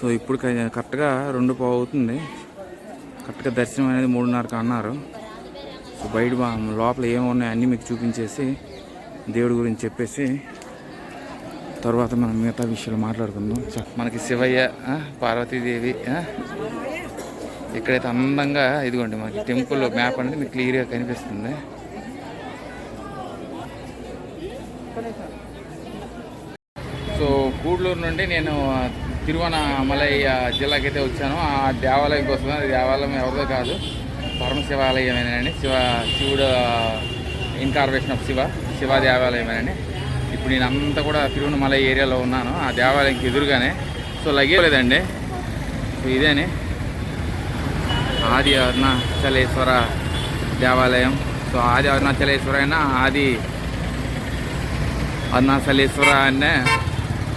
So ఇప్పుడు కరెక్ట్గా రెండు పావు అవుతుంది కరెక్ట్గా దర్శనం అనేది మూడున్నరకు అన్నారు. సో బయట లోపల ఏమున్నాయి అన్నీ మీకు చూపించేసి దేవుడి గురించి చెప్పేసి తర్వాత మనం మిగతా విషయాలు మాట్లాడుకుందాం. మనకి శివయ్య పార్వతీదేవి ఇక్కడైతే అందంగా ఇదిగోండి మనకి టెంపుల్ మ్యాప్ అనేది మీకు క్లియర్గా కనిపిస్తుంది. సో గూడూరు నుండి నేను తిరువనమలయ్య జిల్లాకి అయితే వచ్చాను. ఆ దేవాలయం కోసం ఆ దేవాలయం ఎవరిదో కాదు. పరమశివాలయమేనండి. శివ శివుడు ఇన్కార్పొరేషన్ ఆఫ్ శివ శివ దేవాలయమేనండి. ఇప్పుడు నేను అంతా కూడా తిరువనమలై ఏరియాలో ఉన్నాను. ఆ దేవాలయంకి ఎదురుగానే. సో లగేజ్ లేదండి. సో ఇదేని. ఆది అరుణాచలేశ్వర దేవాలయం. సో ఆది అరుణాచలేశ్వర అయినా ఆది అరుణాచలేశ్వర అనే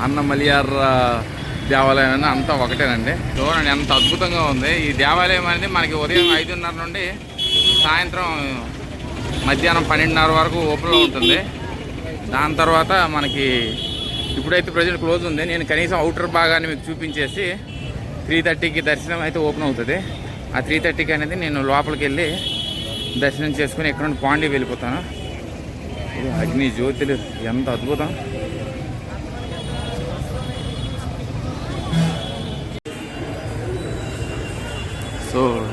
అన్నమలియార్ దేవాలయం అయినా అంతా ఒకటేనండి. చూడండి ఎంత అద్భుతంగా ఉంది. ఈ దేవాలయం అనేది మనకి ఉదయం ఐదున్నర నుండి సాయంత్రం మధ్యాహ్నం పన్నెండున్నర వరకు ఓపెన్లో ఉంటుంది. దాని తర్వాత మనకి ఇప్పుడైతే ప్రజెంట్ క్లోజ్ ఉంది. నేను కనీసం అవుటర్ భాగాన్ని మీకు చూపించేసి త్రీ థర్టీకి దర్శనం అయితే ఓపెన్ అవుతుంది. ఆ త్రీ థర్టీకి అనేది నేను లోపలికి వెళ్ళి దర్శనం చేసుకుని ఎక్కడ నుండి పాండి వెళ్ళిపోతాను అగ్ని జ్యోతులు ఎంత అద్భుతం.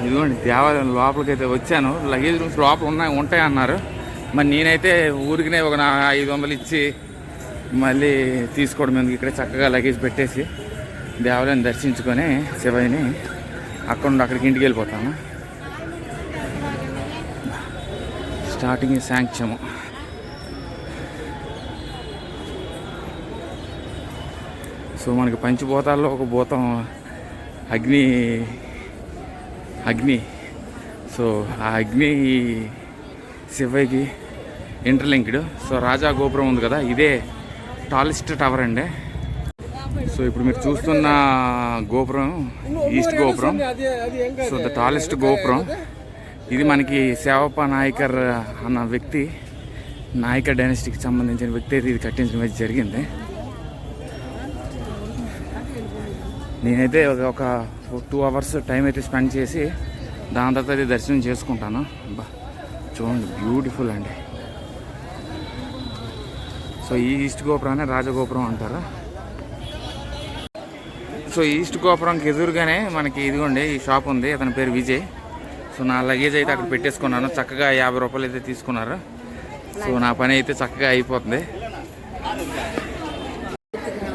ఇదిగోండి దేవాలయం లోపలికి అయితే వచ్చాను. లగేజ్ రూమ్స్ లోపల ఉన్నాయి ఉంటాయి అన్నారు. మరి నేనైతే ఊరికినే ఒక నా ఐదు వందలు ఇచ్చి మళ్ళీ తీసుకోవడం ఎందుకు? ఇక్కడ చక్కగా లగేజ్ పెట్టేసి దేవాలయం దర్శించుకొని శివయ్యని అక్కడ నుండి అక్కడికి ఇంటికి వెళ్ళిపోతాను. స్టార్టింగ్ శాంక్ష్యము సో మనకి పంచభూతాల్లో ఒక భూతం అగ్ని అగ్ని. సో ఆ అగ్ని శివకి ఇంటర్లింక్డ్ సో రాజా గోపురం ఉంది కదా ఇదే టాలెస్ట్ టవర్ అండి. సో ఇప్పుడు మీరు చూస్తున్న గోపురం ఈస్ట్ గోపురం. సో ద టాలెస్ట్ గోపురం. ఇది మనకి సేవప్ప నాయకర్ అన్న వ్యక్తి నాయకర్ డైనస్టీకి సంబంధించిన వ్యక్తి అయితే ఇది కట్టించడం అయితే జరిగింది. నేనైతే ఒక- ఒక టూ అవర్స్ టైం అయితే స్పెండ్ చేసి దాని తర్వాత అయితే దర్శనం చేసుకుంటాను. బా చూడండి బ్యూటిఫుల్ అండి. సో ఈ ఈస్ట్ గోపురాన్ని రాజగోపురం అంటారు. సో ఈస్ట్ గోపురంకి ఎదురుగానే మనకి ఇదిగోండి ఈ షాప్ ఉంది. అతని పేరు విజయ్. సో నా లగేజ్ అయితే అక్కడ పెట్టేసుకున్నాను. చక్కగా యాభై రూపాయలు అయితే తీసుకున్నారు. సో నా పని అయితే చక్కగా అయిపోతుంది.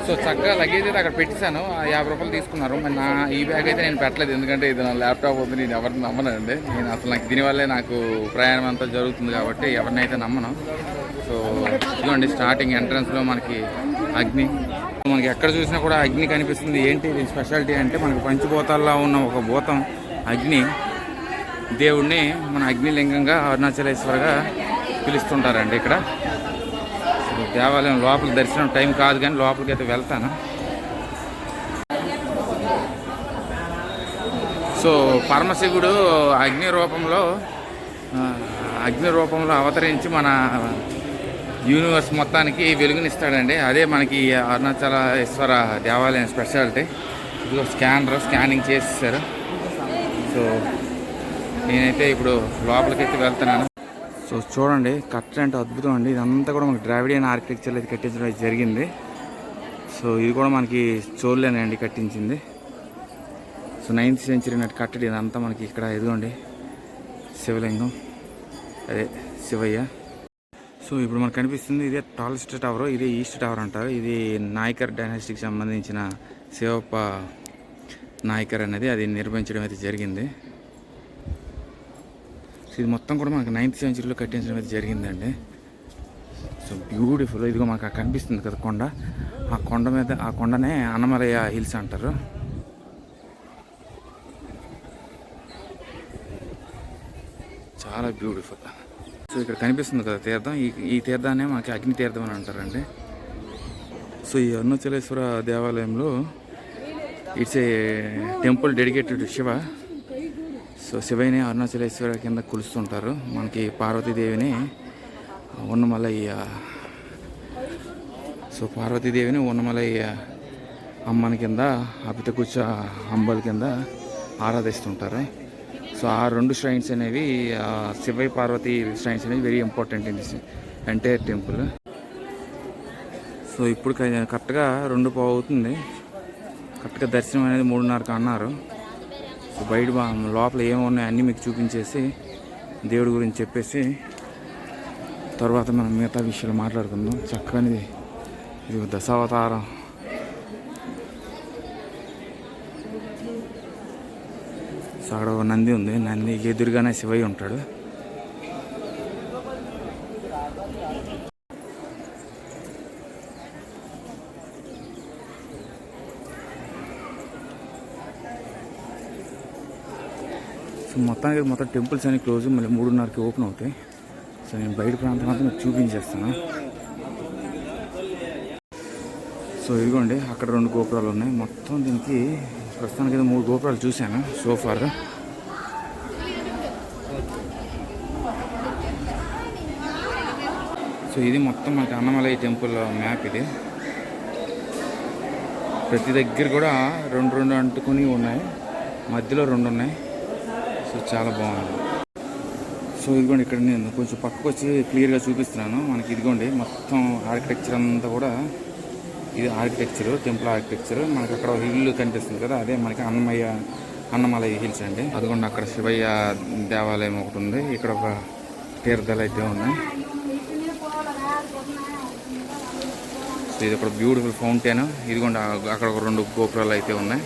సో చక్కగా లగేజ్ అయితే అక్కడ పెట్టేశాను. ఆ యాభై రూపాయలు తీసుకున్నారు. మరి నా ఈ బ్యాగ్ అయితే నేను పెట్టలేదు. ఎందుకంటే ఇది నా ల్యాప్టాప్ ఉంది. నేను ఎవరిని నమ్మనండి. నేను అసలు నాకు దీనివల్లే నాకు ప్రయాణం అంతా జరుగుతుంది కాబట్టి ఎవరినైతే నమ్మను. సో ఇదిగోండి స్టార్టింగ్ ఎంట్రన్స్లో మనకి అగ్ని. మనకి ఎక్కడ చూసినా కూడా అగ్ని కనిపిస్తుంది. ఏంటి? దీని స్పెషాలిటీ అంటే మనకి పంచభూతాల్లో ఉన్న ఒక భూతం అగ్ని. దేవుడిని మన అగ్నిలింగంగా అరుణాచలేశ్వరగా పిలుస్తుంటారండి ఇక్కడ. దేవాలయం లోపలికి దర్శనం టైం కాదు కానీ లోపలికి అయితే వెళ్తాను. సో పరమశివుడు అగ్ని రూపంలో అగ్ని రూపంలో అవతరించి మన యూనివర్స్ మొత్తానికి వెలుగునిస్తాడండి. అదే మనకి అరుణాచలేశ్వర దేవాలయం స్పెషాలిటీ. ఇదిగో స్కానర్ స్కానింగ్ చేసేసారు. సో నేనైతే ఇప్పుడు లోపలికి అయితే వెళ్తున్నాను. సో చూడండి కట్టడం అంటే అద్భుతం అండి. ఇదంతా కూడా మనకి ద్రావిడియన్ ఆర్కిటెక్చర్ అయితే కట్టించడం అయితే జరిగింది. సో ఇది కూడా మనకి చోళ్ళేనే అండి కట్టించింది. సో నైన్త్ సెంచరీ నాటి కట్టడి ఇదంతా మనకి ఇక్కడ ఎదుగుండి శివలింగం. అదే శివయ్య. సో ఇప్పుడు మనకు కనిపిస్తుంది ఇదే టాలెస్ట్ టవర్ ఇదే ఈస్ట్ టవర్ అంటారు. ఇది నాయకర్ డైనాసిటీకి సంబంధించిన శివప్ప నాయకర్ అనేది అది నిర్మించడం అయితే జరిగింది. సో ఇది మొత్తం కూడా మనకు నైన్త్ సెంచరీలో కట్టించడం అయితే జరిగిందండి. సో బ్యూటిఫుల్ ఇదిగో మనకు కనిపిస్తుంది కదా కొండ. ఆ కొండ మీద ఆ కొండనే అన్నమలయ హిల్స్ అంటారు. చాలా బ్యూటిఫుల్ సో ఇక్కడ కనిపిస్తుంది కదా తీర్థం. ఈ ఈ తీర్థాన్ని మనకి అగ్ని తీర్థం అని అంటారండి. సో ఈ అరుణాచలేశ్వర దేవాలయంలో it's a temple dedicated Shiva. So శివయ్యని Arunachaleshwara కింద కొలుస్తుంటారు. మనకి పార్వతీదేవిని ఉన్నమలయ్య. సో పార్వతీదేవిని ఉన్నమలయ్య అమ్మని కింద అపితకుచ్చ అంబల కింద ఆరాధిస్తుంటారు. సో ఆ రెండు శ్రైన్స్ అనేవి ఆ, శివయ్య పార్వతి శ్రైన్స్ అనేవి very important in this entire temple so ఇప్పుడు కరెక్ట్గా రెండు పావు అవుతుంది కరెక్ట్గా దర్శనం అనేది మూడున్నరకు అన్నారు. బయట లోపల ఏమున్నాయి అన్నీ మీకు చూపించేసి దేవుడి గురించి చెప్పేసి తర్వాత మనం మిగతా విషయాలు మాట్లాడుకుందాం. చక్కనిది ఇది దశావతారం. సో అక్కడ నంది ఉంది. నందికి ఎదురుగానే శివయ్య ఉంటాడు. సో మొత్తానికి మొత్తం టెంపుల్స్ అన్ని క్లోజ్ మళ్ళీ మూడున్నరకి ఓపెన్ అవుతాయి. సో నేను బయట ప్రాంతం అంతా మీకు చూపించేస్తాను. సో ఇదిగోండి అక్కడ రెండు గోపురాలు ఉన్నాయి. మొత్తం దీనికి ప్రస్తుతానికి అయితే మూడు గోపురాలు చూశాను సోఫార్ సో ఇది మొత్తం మనకి అన్నమలై టెంపుల్ మ్యాప్ ఇది. ప్రతి దగ్గర కూడా రెండు రెండు అంటుకొని ఉన్నాయి. మధ్యలో రెండు ఉన్నాయి. సో చాలా బాగుంది. సో ఇదిగోండి ఇక్కడ నేను కొంచెం పక్కకు వచ్చి క్లియర్గా చూపిస్తున్నాను. మనకి ఇదిగోండి మొత్తం ఆర్కిటెక్చర్ అంతా కూడా ఇది ఆర్కిటెక్చర్ టెంపుల్ ఆర్కిటెక్చర్ మనకి అక్కడ ఒక ఇల్లు కనిపిస్తుంది కదా అదే మనకి అన్నమయ్య అన్నమలై హిల్స్ అండి. అదిగోండి అక్కడ శివయ్య దేవాలయం ఒకటి ఉంది. ఇక్కడ ఒక తీర్థాలు అయితే ఉన్నాయి. సో ఇది ఒక బ్యూటిఫుల్ ఫౌంటైన్ ఇదిగోండి అక్కడ ఒక రెండు గోపురాలు అయితే ఉన్నాయి.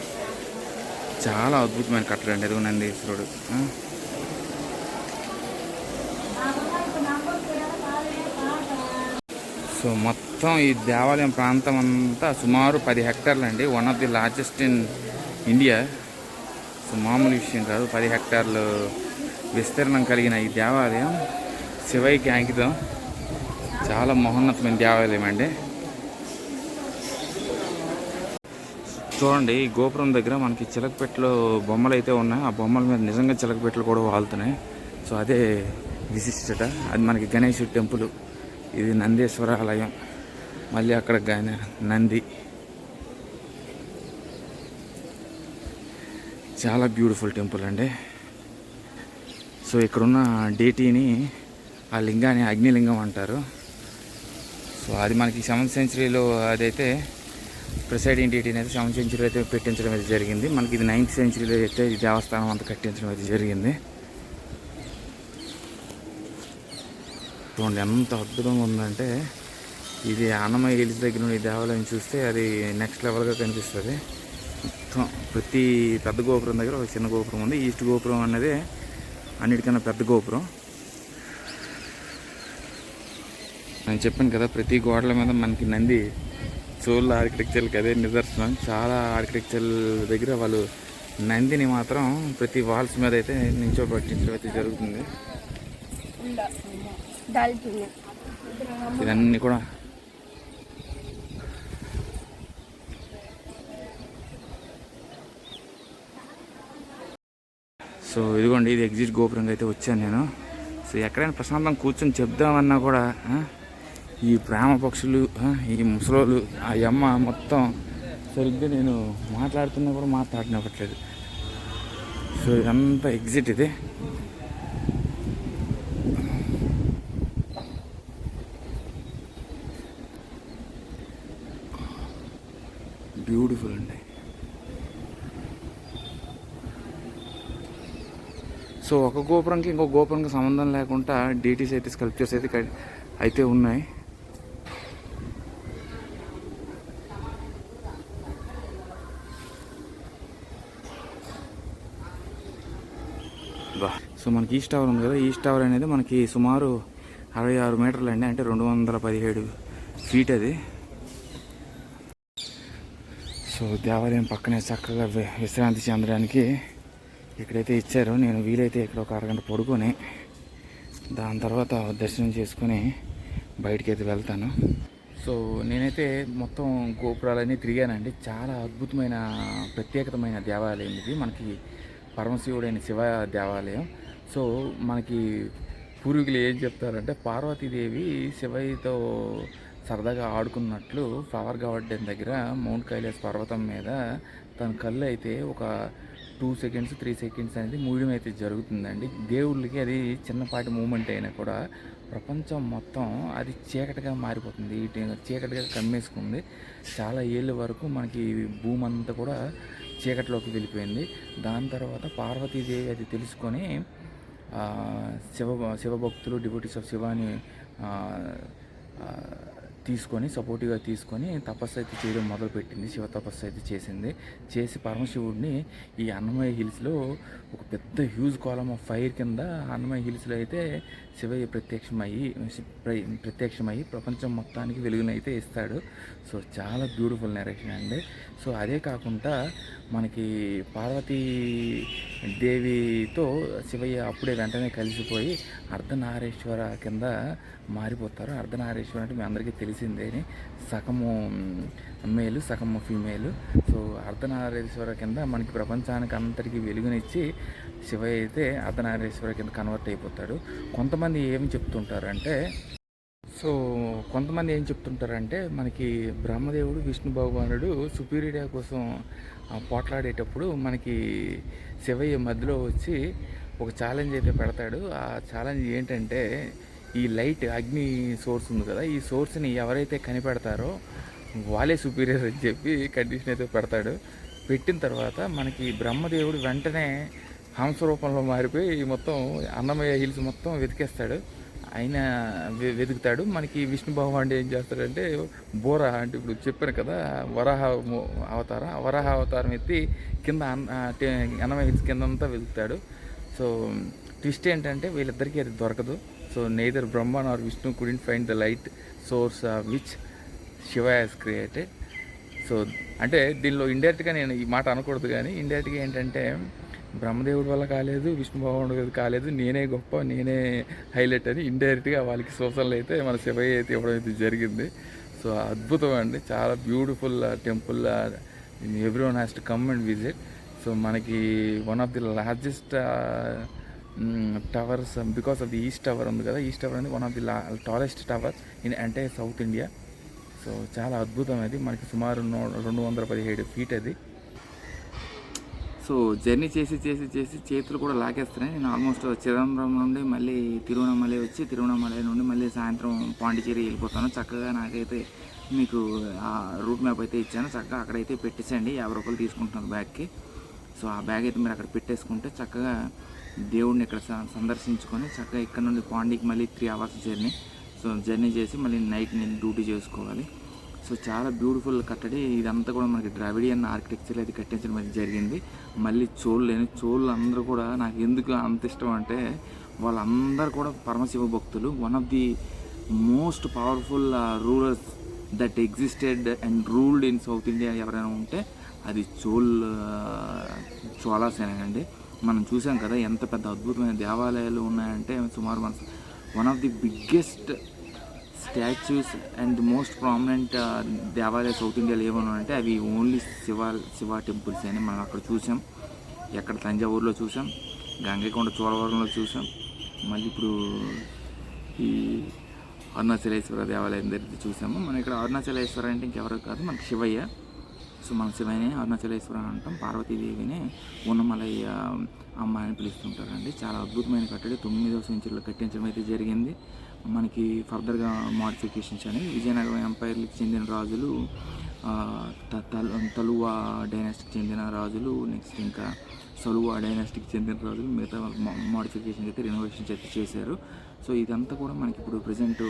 చాలా అద్భుతమైన కట్టడం అండి ఎదుగు నందీశ్వరుడు. సో మొత్తం ఈ దేవాలయం ప్రాంతం అంతా సుమారు పది హెక్టార్లు అండి. One of the largest in India so మామూలు విషయం కాదు పది హెక్టార్లు విస్తీర్ణం కలిగిన ఈ దేవాలయం శివైకి అంకితం. చాలా మహోన్నతమైన దేవాలయం అండి. చూడండి ఈ గోపురం దగ్గర మనకి చిలకపెట్టలో బొమ్మలు అయితే ఉన్నాయి. ఆ బొమ్మల మీద నిజంగా చిలకపెట్టలు కూడా వాళ్తున్నాయి. సో అదే విశిష్టత. అది మనకి గణేశుడి టెంపుల్. ఇది నందేశ్వర ఆలయం. మళ్ళీ అక్కడ నంది. చాలా బ్యూటిఫుల్ టెంపుల్ అండి. సో ఇక్కడున్న డేటీని ఆ లింగాన్ని అగ్నిలింగం అంటారు. సో అది మనకి సెవెంత్ సెంచరీలో అదైతే ప్రిసైడింగ్ డేటీని అయితే సెవెంత్ సెంచరీ అయితే పెట్టించడం అయితే జరిగింది. మనకి ఇది నైన్త్ సెంచురీలో అయితే ఈ దేవస్థానం అంతా కట్టించడం అయితే జరిగింది. చూడండి ఎంత అద్భుతంగా ఉందంటే ఇది అన్నమయ్య హిల్స్ దగ్గర నుండి ఈ దేవాలయం చూస్తే అది నెక్స్ట్ లెవెల్గా కనిపిస్తుంది. మొత్తం ప్రతి పెద్ద గోపురం దగ్గర ఒక చిన్న గోపురం ఉంది. ఈస్ట్ గోపురం అనేది అన్నిటికన్నా పెద్ద గోపురం. నేను చెప్పాను కదా ప్రతి గోడల మీద మనకి నంది సోల్ ఆర్కిటెక్చర్కి అదే నిదర్శనం. చాలా ఆర్కిటెక్చర్ దగ్గర వాళ్ళు నందిని మాత్రం ప్రతి వాల్స్ మీద అయితే నించోబెట్టించడం అయితే జరుగుతుంది. ఇవన్నీ కూడా సో ఇదిగోండి ఇది ఎగ్జిట్ గోపురంగా అయితే వచ్చాను నేను. సో ఎక్కడైనా ప్రశాంతం కూర్చొని చెప్దామన్నా కూడా ఈ ప్రేమ పక్షులు ఈ ముసలోళ్ళు ఆ అమ్మ మొత్తం సరిగ్గా నేను మాట్లాడుతున్నా కూడా మాట్లాడినవ్వట్లేదు. సో ఇదంతా ఎగ్జిట్ ఇది. బ్యూటిఫుల్ అండి. సో ఒక గోపురంకి ఇంకో గోపురంకి సంబంధం లేకుండా డీటీస్ అయితే స్కల్ప్చర్స్ అయితే అయితే ఉన్నాయి బా సో మనకి ఈస్ట్ టవర్ ఉంది కదా ఈస్ట్ టవర్ అనేది మనకి సుమారు అరవై ఆరు మీటర్లు అండి అంటే రెండు వందల పదిహేడు ఫీట్ అది. సో దేవాలయం పక్కనే చక్కగా వి- విశ్రాంతి చెందడానికి ఇక్కడైతే ఇచ్చారు. నేను వీలైతే ఇక్కడ ఒక అరగంట పడుకొని దాని తర్వాత దర్శనం చేసుకొని బయటికి అయితే వెళ్తాను. సో నేనైతే మొత్తం గోపురాలన్నీ తిరిగానండి. చాలా అద్భుతమైన ప్రత్యేకతమైన దేవాలయం ఇది. మనకి పరమశివుడైన శివ దేవాలయం. సో మనకి పూర్వీకులు ఏం చెప్తారంటే పార్వతీదేవి శివయ్యతో సరదాగా ఆడుకున్నట్లు ఫ్లవర్ గార్డెన్ దగ్గర మౌంట్ కైలాస్ పర్వతం మీద తన కళ్ళు అయితే ఒక టూ సెకండ్స్ త్రీ సెకండ్స్ అనేది మూయడం అయితే జరుగుతుందండి. దేవుళ్ళకి అది చిన్నపాటి మూమెంట్ అయినా కూడా ప్రపంచం మొత్తం అది చీకటిగా మారిపోతుంది. ఇటు చీకటిగా కమ్మేసుకుంది. చాలా ఏళ్ళ వరకు మనకి భూమి అంతా కూడా చీకటిలోకి వెళ్ళిపోయింది. దాని తర్వాత పార్వతీదేవి అది తెలుసుకొని శివ శివభక్తులు డివోటీస్ ఆఫ్ శివాని తీసుకొని సపోర్టివ్గా తీసుకొని తపస్సు అయితే చేయడం మొదలుపెట్టింది. శివ తపస్సు అయితే చేసింది. చేసి పరమశివుడిని ఈ అన్నమయ్య హిల్స్లో ఒక పెద్ద హ్యూజ్ కాలం ఆఫ్ ఫైర్ కింద అన్నమయ్య హిల్స్లో అయితే శివయ్య ప్రత్యక్షమయ్యి ప్ర- ప్రత్యక్షమయ్యి ప్రపంచం మొత్తానికి వెలుగునైతే ఇస్తాడు. సో చాలా బ్యూటిఫుల్ నరేషన్ అండి. సో అదే కాకుండా మనకి పార్వతీ దేవితో శివయ్య అప్పుడే వెంటనే కలిసిపోయి అర్ధనారేశ్వర కింద మారిపోతారు. అర్ధనారేశ్వర అంటే మీ అందరికీ తెలిసిందే సగము మేలు సగము ఫీమేల్. సో అర్ధనారీశ్వర కింద మనకి ప్రపంచానికి అంతటికీ వెలుగునిచ్చి శివయ్య అయితే అర్ధనారీశ్వర కింద కన్వర్ట్ అయిపోతాడు. కొంతమంది ఏమి చెప్తుంటారంటే సో కొంతమంది ఏం చెప్తుంటారంటే మనకి బ్రహ్మదేవుడు విష్ణు భగవానుడు సుపీరియర్ కోసం పోట్లాడేటప్పుడు మనకి శివయ్య మధ్యలో వచ్చి ఒక ఛాలెంజ్ అయితే పెడతాడు. ఆ ఛాలెంజ్ ఏంటంటే ఈ లైట్ అగ్ని సోర్స్ ఉంది కదా ఈ సోర్స్ని ఎవరైతే కనిపెడతారో వాళ్ళే సుపీరియర్ అని చెప్పి కండిషన్ అయితే పెడతాడు. పెట్టిన తర్వాత మనకి బ్రహ్మదేవుడు వెంటనే హంస రూపంలో మారిపోయి మొత్తం అన్నమయ్య హిల్స్ మొత్తం వెతికేస్తాడు. ఆయన వెతుకుతాడు. మనకి విష్ణు భగవాన్ ఏం చేస్తాడంటే బోర అంటే ఇప్పుడు చెప్పాను కదా వరాహ అవతారం. వరాహ అవతారం ఎత్తి కింద అన్న- టే- అన్నమయ్య హిల్స్ కింద అంతా వెతుకుతాడు. సో ట్విస్ట్ ఏంటంటే వీళ్ళిద్దరికీ అది దొరకదు. So neither Brahma nor Vishnu couldn't find the light source which Shiva has created so అంటే దీనిలో ఇండైరెక్ట్గా నేను ఈ మాట అనకూడదు కానీ ఇండైరెక్ట్గా ఏంటంటే బ్రహ్మదేవుడి వల్ల కాలేదు విష్ణు భగవానుడు వల్ల కాలేదు నేనే గొప్ప నేనే హైలైట్ అని ఇండైరెక్ట్గా వాళ్ళకి సూచనలు అయితే మన శివయ్య అయితే ఇవ్వడం అయితే జరిగింది. సో అద్భుతం అండి. చాలా beautiful temple every one has to come and visit so మనకి one of the largest towers because of the east tower ఉంది కదా ఈస్ట్ టవర్ అనేది వన్ ఆఫ్ ది లా టాలెస్ట్ టవర్ ఇన్ అంటే సౌత్ ఇండియా సో చాలా అద్భుతం అది. మనకి సుమారు నూ- రెండు వందల పదిహేడు ఫీట్ అది. సో జర్నీ చేసి చేసి చేసి చేతులు కూడా లాగేస్తున్నాయి. నేను ఆల్మోస్ట్ చిదంబరం నుండి మళ్ళీ తిరువణమలై వచ్చి తిరువణమలై నుండి మళ్ళీ సాయంత్రం పాండిచేరి వెళ్ళిపోతాను. చక్కగా నాకైతే మీకు ఆ రూట్ మ్యాప్ అయితే ఇచ్చాను. చక్కగా అక్కడైతే పెట్టేసండి యాభై రూపాయలు తీసుకుంటున్నాను బ్యాగ్కి. సో ఆ బ్యాగ్ అయితే మీరు అక్కడ పెట్టేసుకుంటే చక్కగా దేవుడిని ఇక్కడ స- సందర్శించుకొని చక్కగా ఇక్కడ నుండి పాండికి మళ్ళీ three hours journey so journey చేసి మళ్ళీ నైట్ నేను డ్యూటీ చేసుకోవాలి. సో చాలా బ్యూటిఫుల్ కట్టడి. ఇదంతా కూడా మనకి ద్రావిడియన్ ఆర్కిటెక్చర్ అయితే కట్టించడం అయితే జరిగింది. మళ్ళీ చోళ్ళు లేని చోళ్ళు అందరూ కూడా నాకు ఎందుకు అంత ఇష్టం అంటే వాళ్ళందరూ కూడా పరమశివ భక్తులు. One of the most powerful rulers that existed and ruled in south India ఎవరైనా ఉంటే అది చోల్ చోళాసేనండి uh, మనం చూసాం కదా ఎంత పెద్ద అద్భుతమైన దేవాలయాలు ఉన్నాయంటే సుమారు మన one of the biggest statues and the most prominent దేవాలయ సౌత్ ఇండియాలో ఏమైనా అంటే అవి ఓన్లీ శివ శివ టెంపుల్స్ అని మనం అక్కడ చూసాం. ఎక్కడ తంజావూరులో చూసాం గంగైకొండ చోళవరంలో చూసాం. మళ్ళీ ఇప్పుడు ఈ అరుణాచలేశ్వర దేవాలయం దగ్గర చూసాము. మనం ఇక్కడ అరుణాచలేశ్వర అంటే ఇంకెవరు కాదు మనకి శివయ్య. సో శివనే శివయ్యనే అరుణాచలేశ్వర అంటాం పార్వతీదేవిని ఉన్నమలయ్య అమ్మ అని పిలుస్తుంటారండి. చాలా అద్భుతమైన కట్టడి. తొమ్మిదవ సెంచరీలో కట్టించడం అయితే జరిగింది. మనకి ఫర్దర్గా మాడిఫికేషన్స్ అనేవి విజయనగరం ఎంపైర్కి చెందిన రాజులు ఆ, తలు తలువా డైనాస్టీకి చెందిన రాజులు నెక్స్ట్ ఇంకా సలువా డైనాస్టీకి చెందిన రాజులు మిగతా మోడిఫికేషన్స్ అయితే రెనోవేషన్స్ అయితే చేశారు. సో ఇదంతా కూడా మనకి ఇప్పుడు present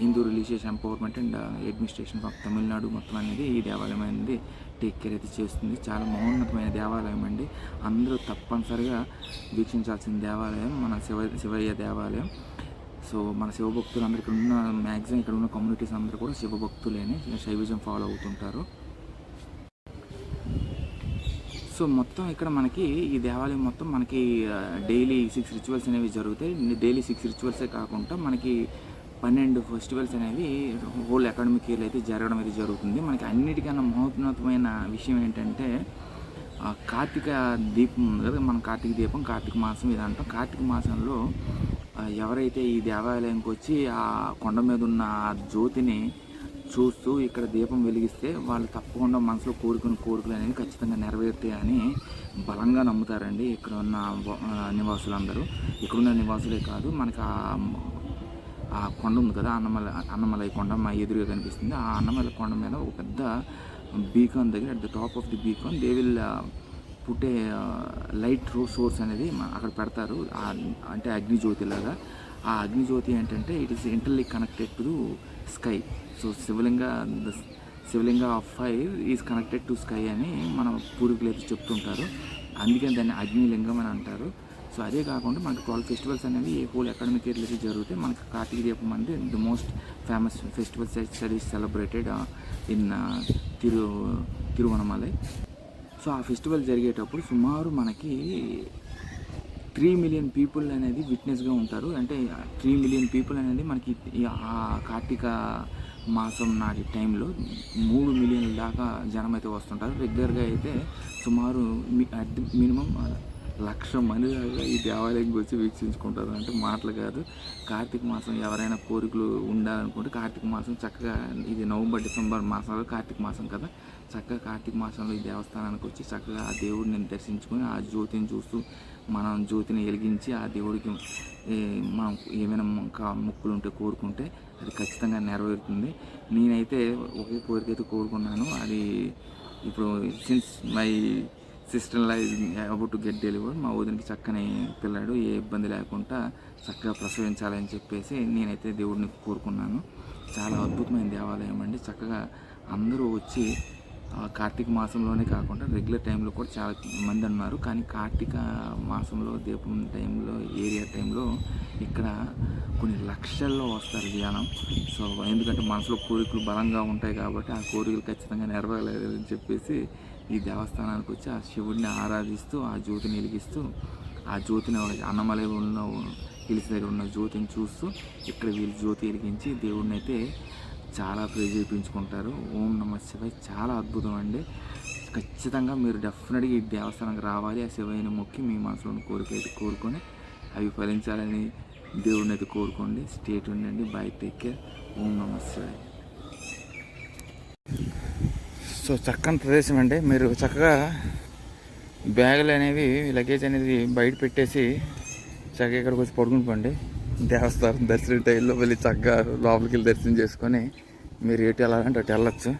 Hindu religious empowerment and administration of Tamil Nadu మొత్తం అనేది ఈ దేవాలయం అనేది టేక్ కేర్ అయితే చేస్తుంది. చాలా మహోన్నతమైన దేవాలయం అండి. అందరూ తప్పనిసరిగా వీక్షించాల్సిన దేవాలయం మన శివ శివయ్య దేవాలయం. సో మన శివభక్తులు అందరు ఇక్కడ ఉన్న మ్యాక్సిమం ఇక్కడ ఉన్న కమ్యూనిటీస్ అందరూ కూడా శివభక్తులేని శైవిజం ఫాలో అవుతుంటారు. సో మొత్తం ఇక్కడ మనకి ఈ దేవాలయం మొత్తం మనకి డైలీ సిక్స్ రిచువల్స్ అనేవి జరుగుతాయి. డైలీ సిక్స్ రిచువల్సే కాకుండా మనకి పన్నెండు ఫెస్టివల్స్ అనేవి హోల్ అకాడమిక్ ఇయర్లో అయితే జరగడం అయితే జరుగుతుంది. మనకి అన్నిటికన్నా మహోన్నతమైన విషయం ఏంటంటే కార్తీక దీపం ఉంది కదా మనం కార్తీక దీపం కార్తీక మాసం ఇది అంటాం కార్తీక మాసంలో ఎవరైతే ఈ దేవాలయంకి వచ్చి ఆ కొండ మీద ఉన్న ఆ జ్యోతిని చూస్తూ ఇక్కడ దీపం వెలిగిస్తే వాళ్ళు తప్పకుండా మనసులో కోరుకునే కోరికలు అనేవి ఖచ్చితంగా నెరవేరుతాయని బలంగా నమ్ముతారండి ఇక్కడ ఉన్న నివాసులు అందరూ నివాసులందరూ. ఇక్కడున్న నివాసులే కాదు మనకి ఆ కొండ ఉంది కదా అన్నమల అన్నమలై కొండ మా ఎదురుగా కనిపిస్తుంది. ఆ అన్నమలై కొండ మీద ఒక పెద్ద బీకాన్ దగ్గర at the top of the beacon they will పుట్టే లైట్ సోర్స్ అనేది అక్కడ పెడతారు. అంటే అగ్నిజ్యోతి లాగా. ఆ అగ్నిజ్యోతి ఏంటంటే it is entirely connected to sky. So Shivalinga the Shivalinga of fire is connected to sky అని మన పూర్వీకులు అయితే చెప్తుంటారు. అందుకే దాన్ని అగ్నిలింగం అని అంటారు. సో అదే కాకుండా మనకి ట్వెల్వ్ ఫెస్టివల్స్ అనేవి ఏ హోల్ అకాడమిక్ ఇయర్లో అయితే జరుగుతాయి మనకి కార్తీక దీపం అంటే the most famous festival studies celebrated in Tiru Tiruvannamalai. So ఆ ఫెస్టివల్ జరిగేటప్పుడు సుమారు మనకి త్రీ మిలియన్ పీపుల్ అనేది విట్నెస్గా ఉంటారు. అంటే త్రీ మిలియన్ పీపుల్ అనేది మనకి ఆ కార్తీక మాసం నాటి టైంలో మూడు మిలియన్ల దాకా జనం అయితే వస్తుంటారు. రెగ్యులర్గా అయితే సుమారు మినిమం లక్ష మంది దాకా ఈ దేవాలయంకి వచ్చి వీక్షించుకుంటారు అంటే మాటలు కాదు. కార్తీక మాసం ఎవరైనా కోరికలు ఉండాలనుకుంటే కార్తీక మాసం చక్కగా ఇది నవంబర్ డిసెంబర్ మాసాలు కార్తీక మాసం కదా. చక్కగా కార్తీక మాసంలో ఈ దేవస్థానానికి వచ్చి చక్కగా ఆ దేవుడిని దర్శించుకొని ఆ జ్యోతిని చూస్తూ మనం జ్యోతిని వెలిగించి ఆ దేవుడికి మనం ఏమైనా ముక్కులు ఉంటే కోరుకుంటే అది ఖచ్చితంగా నెరవేరుతుంది. నేనైతే ఒకే కోరిక అయితే కోరుకున్నాను. అది ఇప్పుడు since my sister lies about to get delivered. మా వదినకి చక్కని పిల్లాడు ఏ ఇబ్బంది లేకుండా చక్కగా ప్రసవించాలని చెప్పేసి నేనైతే దేవుడిని కోరుకున్నాను. చాలా అద్భుతమైన దేవాలయం అండి. చక్కగా అందరూ వచ్చి కార్తీక మాసంలోనే కాకుండా రెగ్యులర్ టైంలో కూడా చాలా మంది ఉన్నారు కానీ కార్తీక మాసంలో దీపం టైంలో ఏరియా టైంలో ఇక్కడ కొన్ని లక్షల్లో వస్తారు జనం సో ఎందుకంటే మనసులో కోరికలు బలంగా ఉంటాయి కాబట్టి ఆ కోరికలు ఖచ్చితంగా నెరవేరలేదని చెప్పేసి ఈ దేవస్థానానికి వచ్చి ఆ శివుడిని ఆరాధిస్తూ ఆ జ్యోతిని వెలిగిస్తూ ఆ జ్యోతిని అన్నమలై ఉన్న హిల్స్ దగ్గర ఉన్న జ్యోతిని చూస్తూ ఇక్కడ వీళ్ళు జ్యోతి వెలిగించి దేవుడిని అయితే చాలా ప్రేరేపించుకుంటారు ఓం నమ శివాయ్. చాలా అద్భుతం అండి. ఖచ్చితంగా మీరు డెఫినెట్గా ఈ దేవస్థానానికి రావాలి. ఆ శివయ్యని మొక్కి మీ మనసులోని కోరిక అయితే కోరుకొని అవి ఫలించాలని దేవుడిని అయితే కోరుకోండి. స్టేట్ ఉండండి బై టేక్ కేర్ ఓం నమ శివాయ్. సో చక్కని ప్రదేశం అండి. మీరు చక్కగా బ్యాగులు అనేవి లగేజ్ అనేది బయట పెట్టేసి చక్కగా ఇక్కడికి వచ్చి పడుకుంటుకోండి దేవస్థానం దర్శనం టైంలో వెళ్ళి చక్కగా లోపలికి వెళ్ళి దర్శనం చేసుకొని మీరు ఎటు వెళ్ళాలంటే అటు వెళ్ళచ్చు.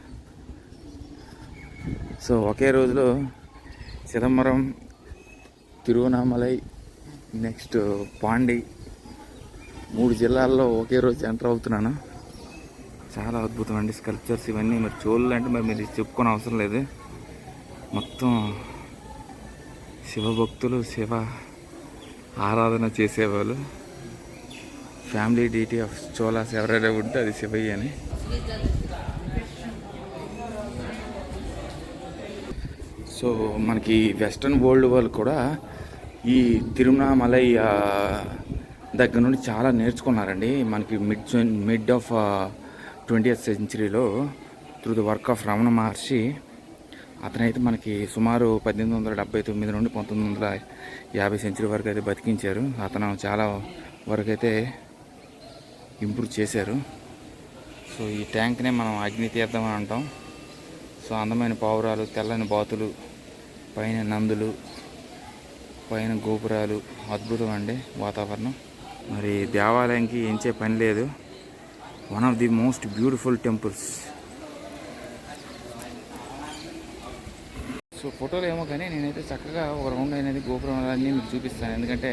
సో ఒకే రోజులో చిదంబరం తిరువనామలై నెక్స్ట్ పాండి మూడు జిల్లాల్లో ఒకే రోజు ఎంటర్ అవుతున్నాను. చాలా అద్భుతం అండి స్కల్ప్చర్స్ ఇవన్నీ. మరి చూడాలంటే మరి మీరు చెప్పుకోని అవసరం లేదు. మొత్తం శివభక్తులు శివ ఆరాధన చేసేవాళ్ళు. ఫ్యామిలీ డీటీ ఆఫ్ చోలాస్ ఎవరైనా ఉంటే అది శివయ్య అని. సో మనకి వెస్ట్రన్ వరల్డ్ వాళ్ళు కూడా ఈ తిరుమలమలై దగ్గర నుండి చాలా నేర్చుకున్నారండి. మనకి mid mid of twenty సెంచరీలో through the work of Ramana Maharshi అతనైతే మనకి సుమారు పద్దెనిమిది వందల డెబ్బై తొమ్మిది నుండి పంతొమ్మిది వందల యాభై సెంచరీ వరకు అయితే బతికించారు. అతను చాలా వరకు అయితే ఇంప్రూవ్ చేశారు. సో ఈ ట్యాంక్నే మనం అగ్ని తీర్థం అని అంటాం. సో అందమైన పావురాలు తెల్లని బాతులు పైన నందులు పైన గోపురాలు అద్భుతం అండి వాతావరణం. మరి దేవాలయంకి ఎంచే పని లేదు. One of the most beautiful temples so ఫోటోలు ఏమో కానీ నేనైతే చక్కగా ఒక రౌండ్ అనేది గోపురం అన్నీ మీకు చూపిస్తాను. ఎందుకంటే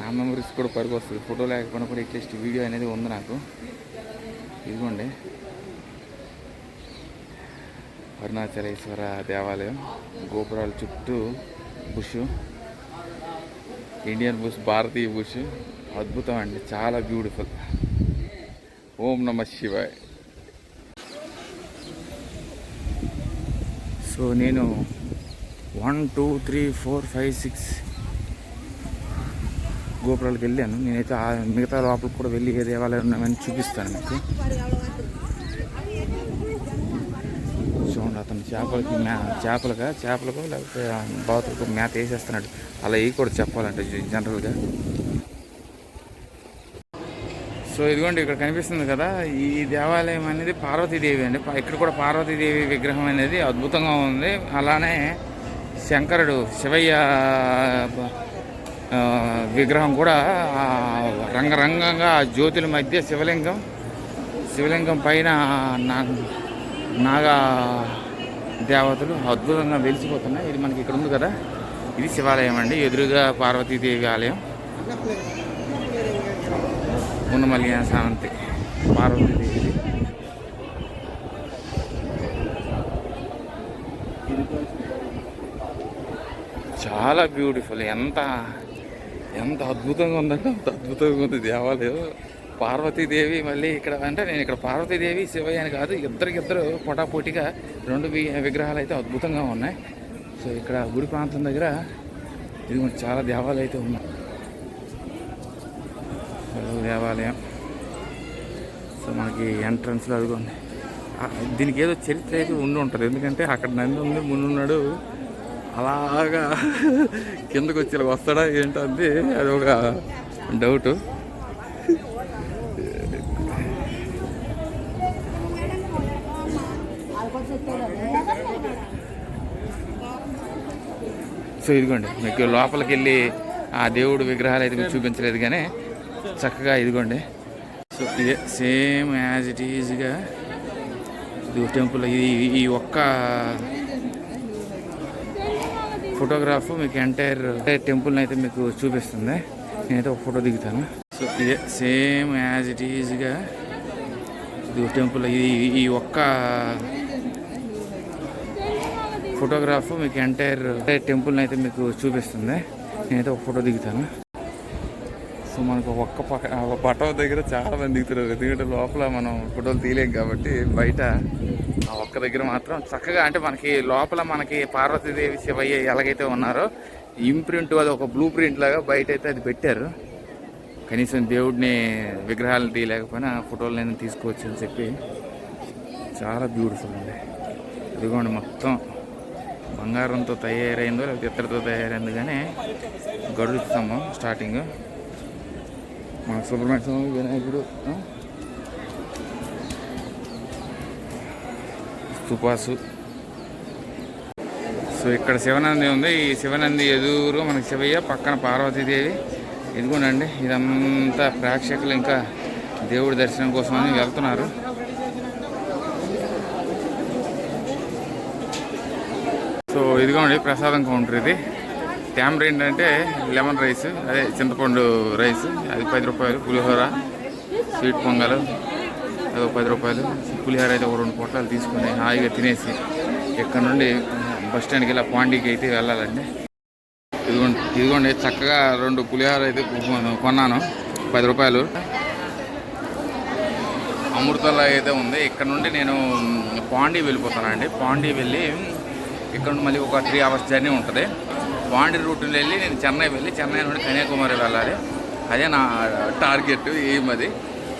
నా మెమరీస్ కూడా పరికి వస్తుంది. ఫోటో లేకపోయినా కూడా ఎట్లీస్ట్ వీడియో అనేది ఉంది నాకు. ఇదిగోండి. అరుణాచలేశ్వర దేవాలయం గోపురాల చుట్టూ బుష్ ఇండియన్ బుష్ భారతీయ బుష్ అద్భుతం అండి. చాలా బ్యూటిఫుల్ ఓం నమ శివాయ్. సో నేను one two three four five six గోపురాలకు వెళ్ళాను. నేనైతే ఆ మిగతా లోపలికి కూడా వెళ్ళి ఏ దేవాలయం ఉన్నామని చూపిస్తాను మీకు. చూడండి అతను చేపలకి మ్యా చేపలుగా చేపలకు లేకపోతే బాతులకు మేత వేసేస్తున్నాడు. అలా వేయకూడదు చెప్పాలంటే జనరల్గా. సో ఇదిగోండి ఇక్కడ కనిపిస్తుంది కదా ఈ దేవాలయం అనేది పార్వతీదేవి అండి. ఇక్కడ కూడా పార్వతీదేవి విగ్రహం అనేది అద్భుతంగా ఉంది. అలానే శంకరుడు శివయ్య విగ్రహం కూడా రంగరంగంగా జ్యోతుల మధ్య శివలింగం శివలింగం పైన నా నాగా దేవతలు అద్భుతంగా వెలిసిపోతున్నాయి. ఇది మనకి ఇక్కడ ఉంది కదా. ఇది శివాలయం అండి ఎదురుగా పార్వతీదేవి ఆలయం. ఉన్నమల్లి శాంతి పార్వతీదేవి చాలా బ్యూటిఫుల్ ఎంత ఎంత అద్భుతంగా ఉందంటే అంత అద్భుతంగా ఉంది దేవాలయం. పార్వతీదేవి మళ్ళీ ఇక్కడ అంటే నేను ఇక్కడ పార్వతీదేవి శివయ్య అని కాదు ఇద్దరికిద్దరు పొటాపోటీగా రెండు వి- విగ్రహాలు అయితే అద్భుతంగా ఉన్నాయి. సో ఇక్కడ గుడి ప్రాంతం దగ్గర ఇది చాలా దేవాలయం అయితే ఉన్నాయి. సో దేవాలయం. సో మనకి ఎంట్రన్స్లో అదిగోండి దీనికి ఏదో చరిత్ర అయితే ఉండి ఉంటుంది. ఎందుకంటే అక్కడ నంది ఉంది ముందున్నాడు అలాగా కిందకు వచ్చి ఇలా వస్తాడా ఏంటంటే అది ఒక డౌట్. సో ఇదిగోండి మీకు లోపలికి వెళ్ళి ఆ దేవుడు విగ్రహాలు అయితే మీకు చూపించలేదు కానీ చక్కగా ఇదిగోండి. సో ఇదే సేమ్ యాజ్ ఇట్ ఈజ్గా ఇది టెంపుల్ ఇది ఈ ఒక్క ఫోటోగ్రాఫ్ మీకు ఎంటైర్ టెంపుల్ని అయితే మీకు చూపిస్తుంది. నేనైతే ఒక ఫోటో దిగుతాను. సో ఇదే సేమ్ యాజ్ ఇట్ ఈజ్గా ఇది టెంపుల్ ఇది ఈ ఒక్క ఫోటోగ్రాఫ్ మీకు ఎంటైర్ టెంపుల్ని అయితే మీకు చూపిస్తుంది. నేనైతే ఒక ఫోటో దిగుతాను. సో మనకు ఒక్క పక్క ఆ దగ్గర చాలా మంది దిగుతున్నారు. ఎందుకంటే లోపల మనం ఫోటోలు తీయలేం కాబట్టి బయట ఆ ఒక్క దగ్గర మాత్రం చక్కగా అంటే మనకి లోపల మనకి పార్వతీదేవి శివయ్య ఎలాగైతే ఉన్నారో ఇంప్రింట్ అది ఒక బ్లూ ప్రింట్ లాగా బయట అయితే అది పెట్టారు. కనీసం దేవుడిని విగ్రహాలను తీయలేకపోయినా ఫోటోలు నేను తీసుకోవచ్చు అని చెప్పి. చాలా బ్యూటిఫుల్ అండి. ఇదిగోండి మొత్తం బంగారంతో తయారైందో లేకపోతే ఇతరతో తయారైంది కానీ గడుడు స్తంభం స్టార్టింగ్ మన సుబ్రహ్మణ్య స్వామి వినాయకుడు సుపాసు సో ఇక్కడ శివనంది ఉంది. ఈ శివనంది ఎదురు మనకి శివయ్య పక్కన పార్వతీదేవి. ఇదిగోనండి ఇదంతా ప్రేక్షకులు ఇంకా దేవుడి దర్శనం కోసమని వెళ్తున్నారు. సో ఇదిగోండి ప్రసాదం కౌంటర్ ఇది. ట్యామరిండ్ అంటే లెమన్ రైస్ అదే చింతపండు రైస్ అది పది రూపాయలు. పులిహోర స్వీట్ పొంగల్ అదొక పది రూపాయలు. పులిహోర అయితే ఒక రెండు పొట్లాలు తీసుకొని హాయిగా తినేసి ఇక్కడ నుండి బస్ స్టాండ్కి వెళ్ళి పాండీకి అయితే వెళ్ళాలండి. ఇదిగోండి ఇదిగోండి చక్కగా రెండు పులిహోర అయితే కొన్నాను పది రూపాయలు. అమృతలా అయితే ఉంది. ఇక్కడ నుండి నేను పాండీ వెళ్ళిపోతానండి. పాండీ వెళ్ళి ఇక్కడ నుండి మళ్ళీ ఒక త్రీ అవర్స్ జర్నీ ఉంటుంది. పాండీ రూట్ని వెళ్ళి నేను చెన్నై వెళ్ళి చెన్నై నుండి కన్యాకుమారి వెళ్ళాలి. అదే నా టార్గెట్ ఏం అది.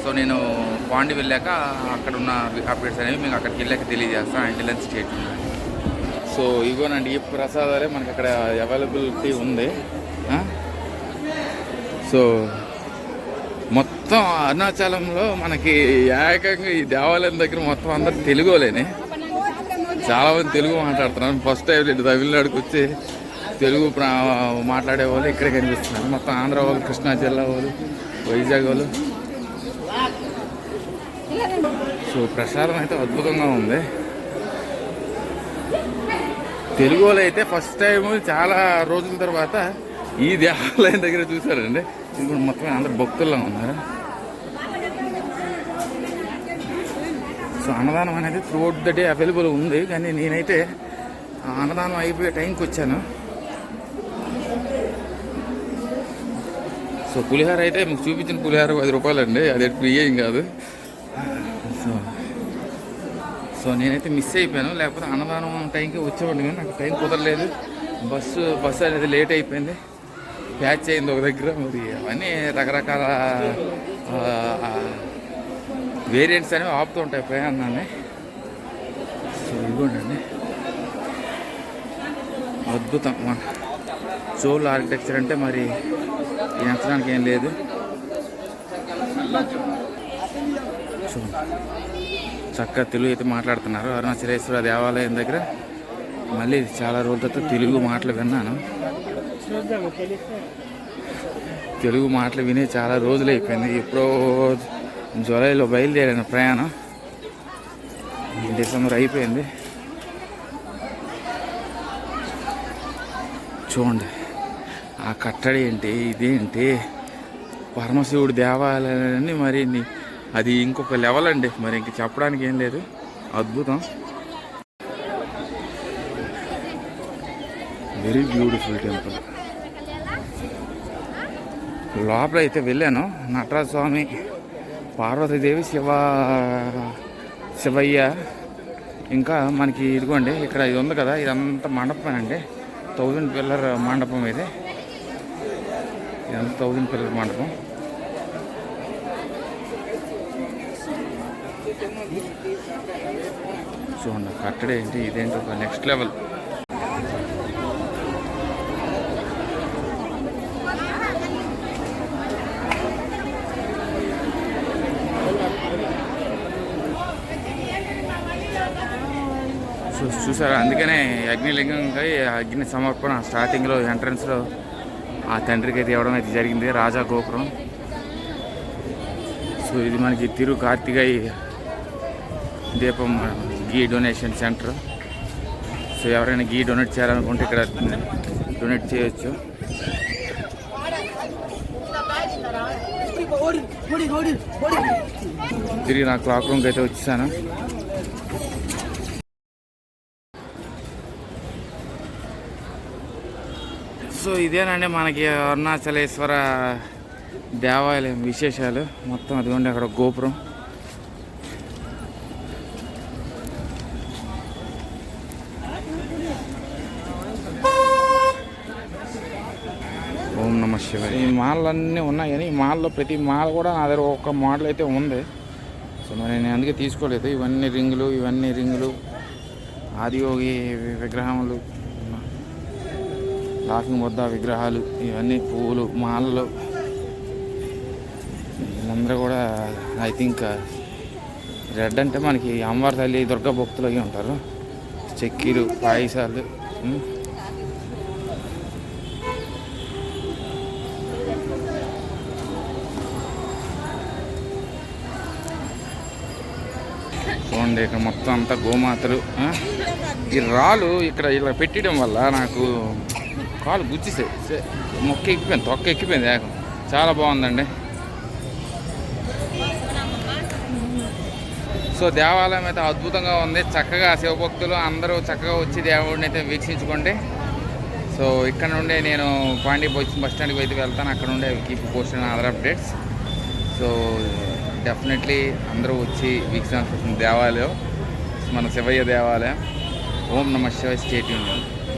సో నేను పాండి వెళ్ళాక అక్కడ ఉన్న అప్డేట్స్ అనేవి మీకు అక్కడికి వెళ్ళాక తెలియజేస్తాను అండ్ లంచ్ స్టేట్ సో ఇగోనండి ఈ ప్రసాదాలే మనకి అక్కడ అవైలబిలిటీ ఉంది. సో మొత్తం అరుణాచలంలో మనకి ఏకంగా ఈ దేవాలయం దగ్గర మొత్తం అందరు తెలుగులేని. చాలామంది తెలుగు మాట్లాడుతున్నారు. ఫస్ట్ టైం తమిళనాడుకు తమిళనాడుకి వచ్చి తెలుగు ప్రా మాట్లాడే వాళ్ళు ఇక్కడే కనిపిస్తున్నారు. మొత్తం ఆంధ్ర వాళ్ళు కృష్ణా జిల్లా వాళ్ళు వైజాగ్ వాళ్ళు. సో ప్రసాదం అయితే అద్భుతంగా ఉంది. తెలుగు వాళ్ళు అయితే ఫస్ట్ టైం చాలా రోజుల తర్వాత ఈ దేవాలయం దగ్గర చూసారండి ఇప్పుడు మొత్తం అందరు భక్తుల్లో ఉన్నారు? సో అన్నదానం అనేది త్రూఅవుట్ ద డే అవైలబుల్ ఉంది. కానీ నేనైతే అన్నదానం అయిపోయే టైంకి వచ్చాను. సో పులిహోర అయితే మీకు చూపించిన పులిహోర పది రూపాయలు అండి అది ఫ్రీ ఏం కాదు. సో సో నేనైతే మిస్ అయిపోయాను. లేకపోతే అన్నదానం టైంకి వచ్చేవాడిని కానీ నాకు టైం కుదరలేదు. బస్సు బస్సు అనేది లేట్ అయిపోయింది. ప్యాచ్ అయింది ఒక దగ్గర. మరి అవన్నీ రకరకాల వేరియంట్స్ అనేవి ఆపుతూ ఉంటాయి ప్రయాణాన్ని. సో ఇదిగోండి అద్భుతం. మన చోల్ ఆర్కిటెక్చర్ అంటే మరి ఎంచడానికి ఏం లేదు. చక్కగా తెలుగు అయితే మాట్లాడుతున్నారు. అరుణాచలేశ్వర దేవాలయం దగ్గర. మళ్ళీ చాలా రోజుల తర్వాత తెలుగు మాటలు విన్నాను. తెలుగు మాటలు విని చాలా రోజులు అయిపోయింది. ఎప్పుడో జూలైలో బయలుదేరాను ప్రయాణం. డిసెంబర్ అయిపోయింది. చూడండి. కట్టడి ఏంటి ఇదేంటి పరమశివుడి దేవాలయాన్ని మరి అది ఇంకొక లెవెల్ అండి. మరి ఇంక చెప్పడానికి ఏం లేదు. అద్భుతం. వెరీ బ్యూటిఫుల్ టెంపుల్ లోపల అయితే వెళ్ళాను. నటరాజ స్వామి పార్వతీదేవి శివ శివయ్య. ఇంకా మనకి ఇదిగోండి ఇక్కడ ఇది ఉంది కదా ఇదంతా మండపం అండి థౌజండ్ పిల్లర్ మండపం ఇది. ఇదంతా థౌజండ్ పిల్లల మండపం చూడండి కట్టడే ఏంటి ఇదేంటి ఒక నెక్స్ట్ లెవెల్ చూ చూసారా? అందుకనే అగ్నిలింగంకై అగ్ని సమర్పణ స్టార్టింగ్లో ఎంట్రన్స్లో ఆ తండ్రికి అయితే ఇవ్వడం అయితే జరిగింది. రాజా గోపురం. సో ఇది మనకి తిరు కార్తికేయ దీపం గీ డొనేషన్ సెంటర్. సో ఎవరైనా గీ డొనేట్ చేయాలనుకుంటే ఇక్కడ డొనేట్ చేయొచ్చు. తిరిగి నా క్లాక్ రూమ్కి అయితే వచ్చేసాను. సో ఇదేనండి మనకి అరుణాచలేశ్వర దేవాలయం విశేషాలు. మొత్తం అదిగోండి అక్కడ గోపురం. ఓం నమ శివాయ. ఈ మాలన్నీ ఉన్నాయి కానీ ఈ మాల్లో ప్రతి మాల కూడా నా దగ్గర ఒక మోడల్ అయితే ఉంది. సో మరి నేను అందుకే తీసుకోలేదు. ఇవన్నీ రింగులు ఇవన్నీ రింగులు ఆదియోగి విగ్రహములు. లాఫింగ్ వద్ద విగ్రహాలు ఇవన్నీ పువ్వులు మాలలు. వీళ్ళందరూ కూడా ఐ థింక్ రెడ్ అంటే మనకి అమ్మవారి తల్లి దుర్గా భక్తులు అవి ఉంటారు. చెక్కీలు పాయసాలు చూడండి ఇక్కడ మొత్తం అంతా గోమాతలు ఈ రాళ్ళు ఇక్కడ ఇలా పెట్టడం వల్ల నాకు కాలు గుచ్చిసే. మొక్క ఎక్కిపోయింది తొక్క ఎక్కిపోయింది ఏకం. చాలా బాగుందండి. సో దేవాలయం అయితే అద్భుతంగా ఉంది. చక్కగా శివభక్తులు అందరూ చక్కగా వచ్చి దేవుడిని అయితే వీక్షించుకోండి. సో ఇక్కడ నుండే నేను పాండి బస్ బస్ స్టాండ్కి అయితే వెళ్తాను. అక్కడ నుండే keep post other updates so definitely అందరూ వచ్చి వీక్షించాల్సి వస్తుంది దేవాలయం. మన శివయ్య దేవాలయం. ఓం నమ శివ స్టేట్ యూనియన్